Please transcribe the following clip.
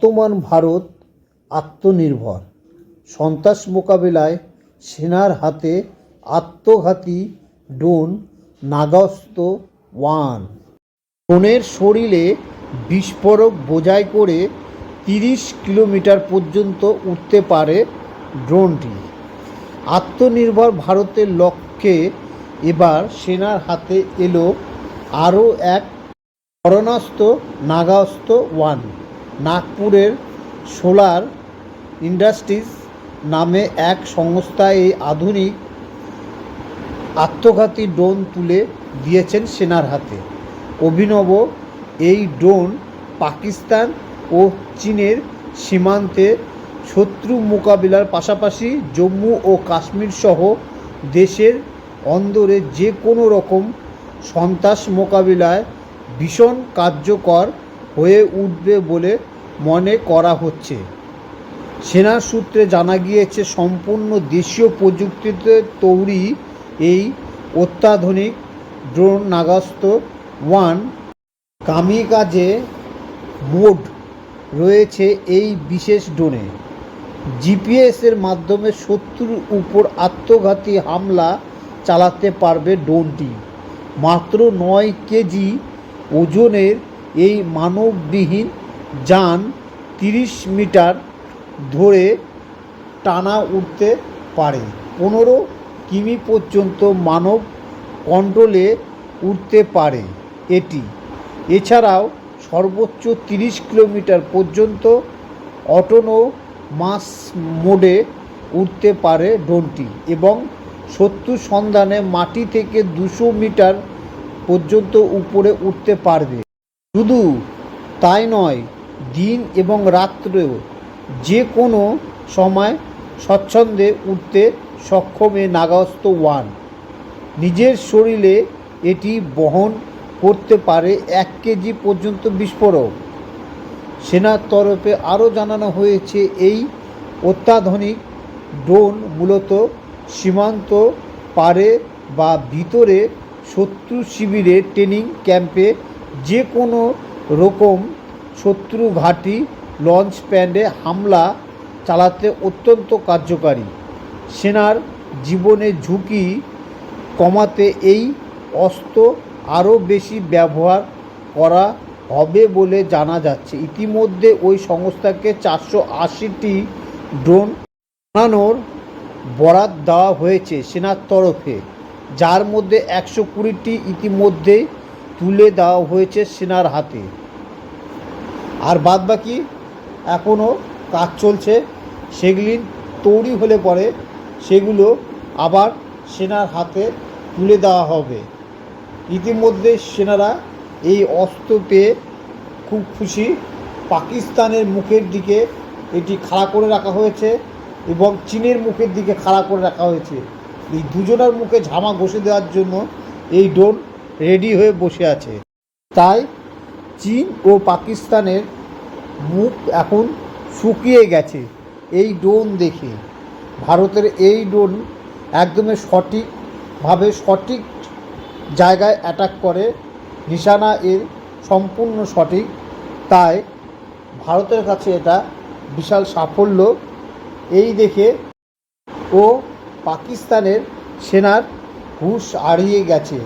বর্তমান ভারত আত্মনির্ভর। সন্ত্রাস মোকাবেলায় সেনার হাতে আত্মঘাতী ড্রোন নাগাস্ত্র ওয়ান। ড্রোনের শরীরে বিস্ফোরক বোঝাই করে তিরিশ কিলোমিটার পর্যন্ত উঠতে পারে ড্রোনটি। আত্মনির্ভর ভারতের লক্ষ্যে এবার সেনার হাতে এলো আরও এক ক্ষেপণাস্ত্র নাগাস্ত্র ওয়ান। নাগপুরের সোলার ইন্ডাস্ট্রিজ নামে এক সংস্থা এই আধুনিক আত্মঘাতী ড্রোন তুলে দিয়েছেন সেনার হাতে। অভিনব এই ড্রোন পাকিস্তান ও চীনের সীমান্তে শত্রু মোকাবিলার পাশাপাশি জম্মু ও কাশ্মীর সহ দেশের অন্দরে যে কোনো রকম সন্ত্রাস মোকাবিলায় ভীষণ কার্যকর হয়ে উঠবে বলে মনে করা হচ্ছে। সেনা সূত্রে জানা গিয়েছে, সম্পূর্ণ দেশীয় প্রযুক্তিতে তৈরি এই অত্যাধুনিক drone Nagastra one kamikaze mode রয়েছে এই বিশেষ ড্রোনে। জিপিএসের মাধ্যমে শত্রুর উপর আত্মঘাতী হামলা চালাতে পারবে ড্রোনটি। মাত্র নয় কেজি ওজনের এই মানববিহীন যান তিরিশ মিটার ধরে টানা উঠতে পারে। পনেরো কিমি পর্যন্ত মানব কন্ট্রোলে উঠতে পারে এটি। এছাড়াও সর্বোচ্চ তিরিশ কিলোমিটার পর্যন্ত অটোনো মাস মোডে উঠতে পারে ড্রোনটি এবং শত্রু সন্ধানে মাটি থেকে দুশো মিটার পর্যন্ত উপরে উঠতে পারবে। শুধু তাই নয়, দিন এবং রাত্রেও যে কোনো সময় স্বচ্ছন্দে উঠতে সক্ষম এ নাগাস্ত্র ওয়ান। নিজের শরীরে এটি বহন করতে পারে এক কেজি পর্যন্ত বিস্ফোরক। সেনার তরফে আরও জানানো হয়েছে, এই অত্যাধুনিক ড্রোন মূলত সীমান্ত পারে বা ভিতরে শত্রু শিবিরে ট্রেনিং ক্যাম্পে যে কোনো রকম শত্রু ঘাঁটি লঞ্চ প্যাডে হামলা চালাতে অত্যন্ত কার্যকারী। সেনার জীবনের ঝুঁকি কমাতে এই অস্ত্র আরও বেশি ব্যবহার করা হবে বলে জানা যাচ্ছে। ইতিমধ্যে ওই সংস্থাকে চারশো আশিটি ড্রোন বানানোর বরাদ দেওয়া হয়েছে সেনার তরফে, যার মধ্যে একশো কুড়িটি ইতিমধ্যেই তুলে দেওয়া হয়েছে সেনার হাতে। আর বাদবাকি এখনও কাজ চলছে। সেগুলি তৈরি হলে পরে সেগুলো আবার সেনার হাতে তুলে দেওয়া হবে। ইতিমধ্যে সেনারা এই অস্ত্র পেয়ে খুব খুশি। পাকিস্তানের মুখের দিকে এটি খাড়া করে রাখা হয়েছে এবং চীনের মুখের দিকে খাড়া করে রাখা হয়েছে। এই দুজনের মুখে ঝামা ঘষে দেওয়ার জন্য এই ড্রোন রেডি হয়ে বসে আছে। তাই চীন ও পাকিস্তানের মুখ এখন শুকিয়ে গেছে এই ড্রোন দেখে। ভারতের এই ড্রোন একদমই সঠিকভাবে সঠিক জায়গায় অ্যাটাক করে। নিশানা এর সম্পূর্ণ সঠিক। তাই ভারতের কাছে এটা বিশাল সাফল্য। এই দেখে ও পাকিস্তানের সেনার হুশ হারিয়ে গেছে।